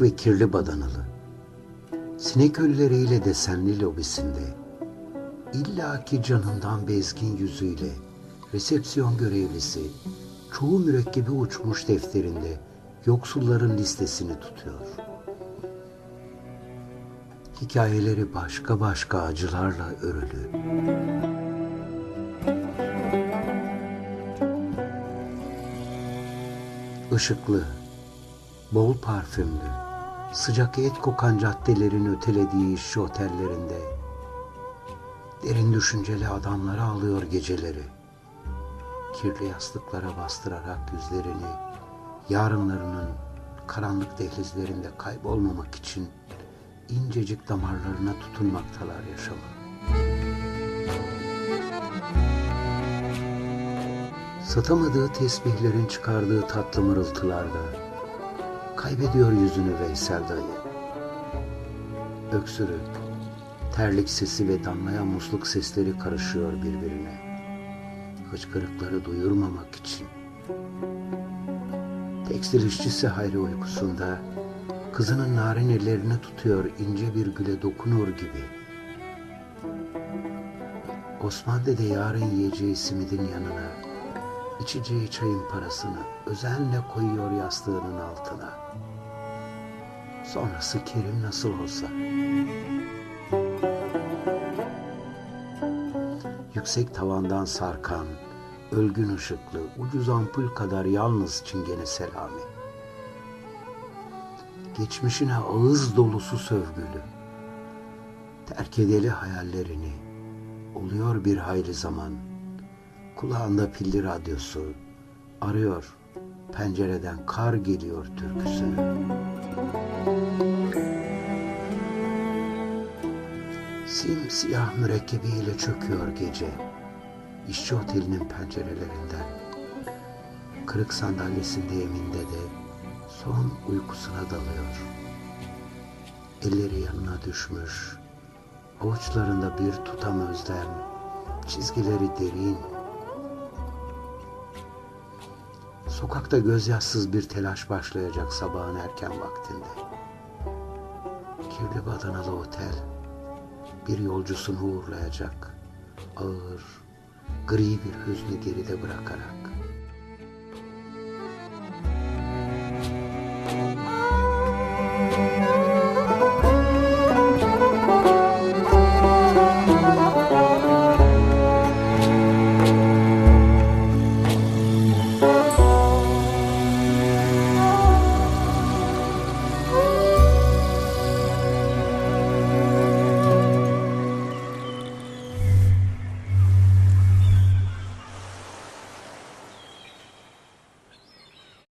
ve kirli badanalı. Sinek ölüleriyle desenli lobisinde, illaki canından bezgin yüzüyle, resepsiyon görevlisi, çoğu mürekkebi uçmuş defterinde yoksulların listesini tutuyor. Hikayeleri başka başka acılarla örülü. Işıklı, bol parfümlü, sıcak et kokan caddelerin ötelediği işçi otellerinde derin düşünceli adamları alıyor geceleri. Kirli yastıklara bastırarak yüzlerini yarınlarının karanlık dehlizlerinde kaybolmamak için incecik damarlarına tutunmaktalar yaşamı. Satamadığı tesbihlerin çıkardığı tatlı mırıltılarda kaybediyor yüzünü Veysel dayı. Öksürük, terlik sesi ve damlayan musluk sesleri karışıyor birbirine. Hıçkırıkları duyurmamak için. Tekstil işçisi Hayri uykusunda kızının narin ellerini tutuyor ince bir güle dokunur gibi. Osman dede yarın yiyeceği simidin yanına içeceği çayın parasını özenle koyuyor yastığının altına. Sonrası Kerim nasıl olsa. Yüksek tavandan sarkan, ölgün ışıklı, ucuz ampul kadar yalnız çingene selami. Geçmişine ağız dolusu sövgülü. Terk edeli hayallerini, oluyor bir hayli zaman. Kulağında pilli radyosu, arıyor, pencereden kar geliyor türküsünü. Simsiyah mürekkebiyle çöküyor gece. İşçi otelinin pencerelerinden. Kırık sandalyesinde eminde de son uykusuna dalıyor. Elleri yanına düşmüş. Avuçlarında bir tutam özlem. Çizgileri derin. Sokakta gözyaşsız bir telaş başlayacak sabahın erken vaktinde. Kirli badanalı otel bir yolcusunu uğurlayacak. Ağır, gri bir hüznü geride bırakarak.